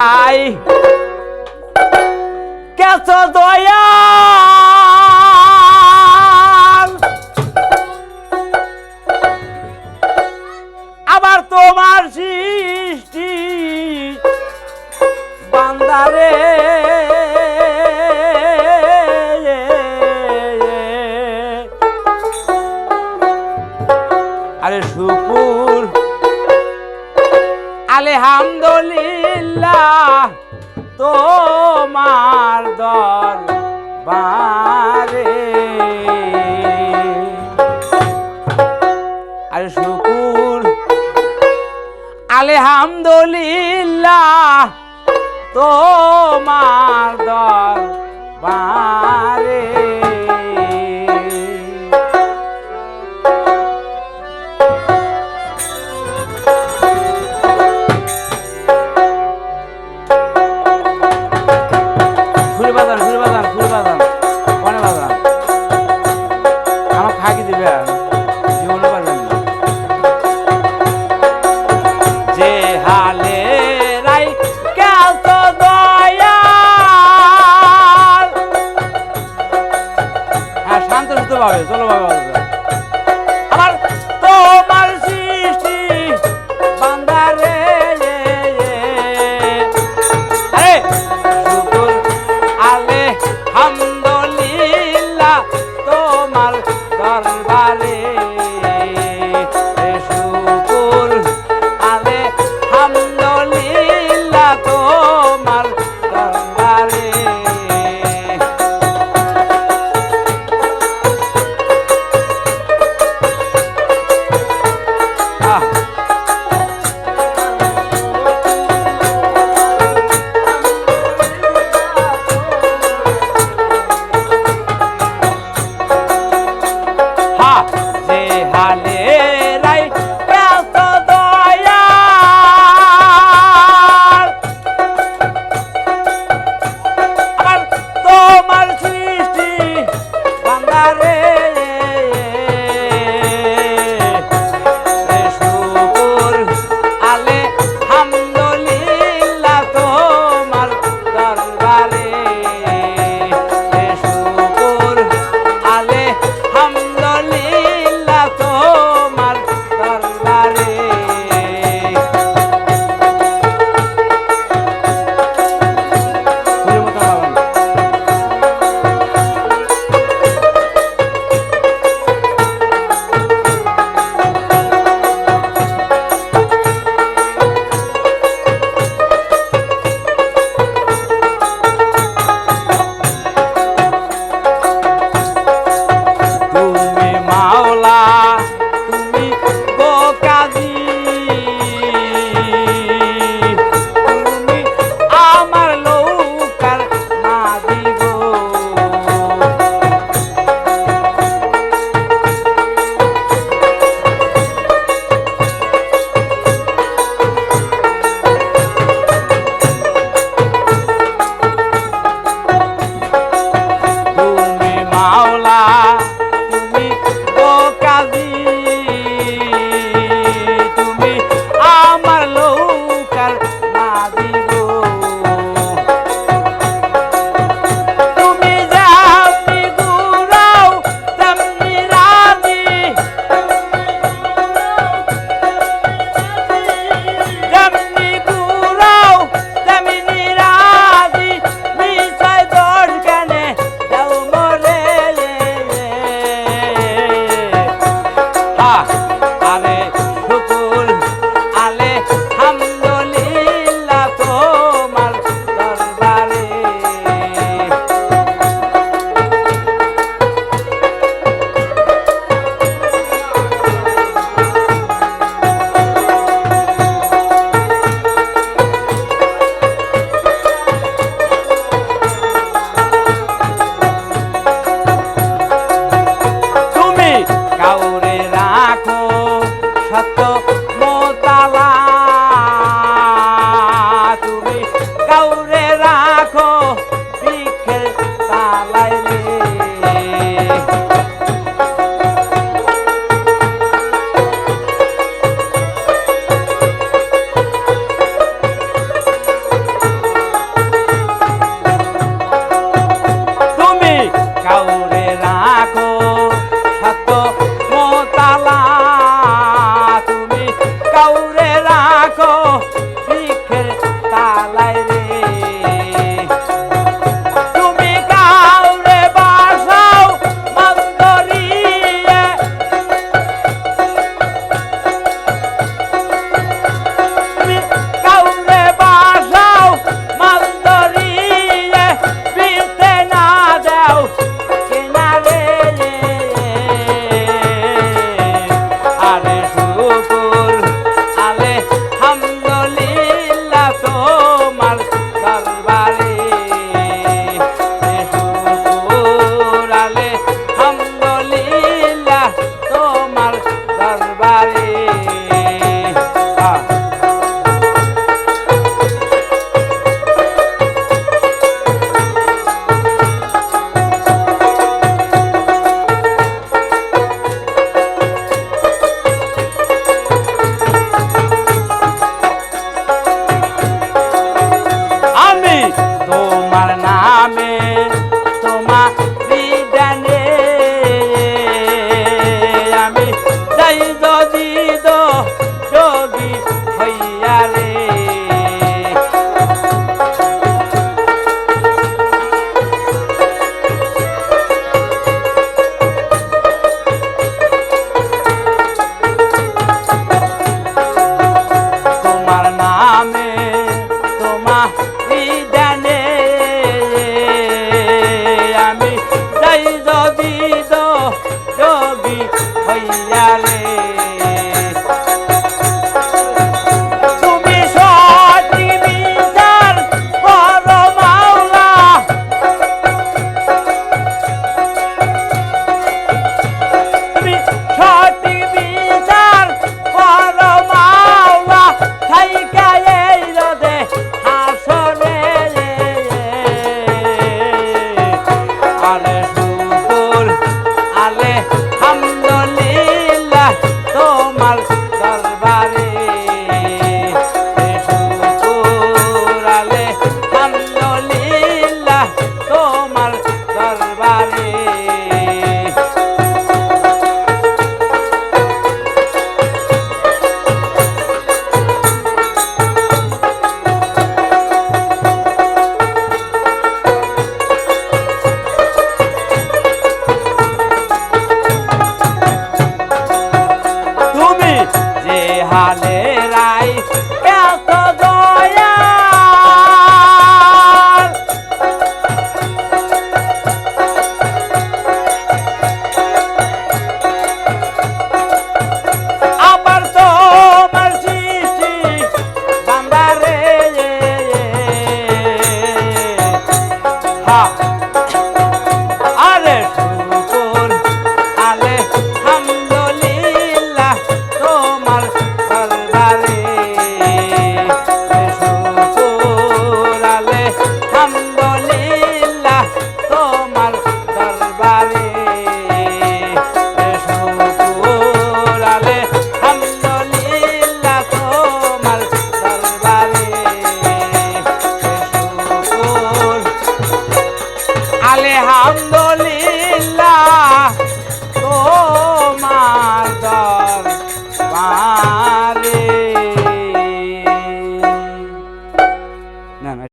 I. Case দয়া আবার তোমার সৃষ্টি বান্দারে তোমার দর বারে আর শুকুর আলহামদুলিল্লাহ তোমার দর বারে 봐봐요. 저로 봐봐요. lá. বউরে রাখো বৃক্ষের তালায়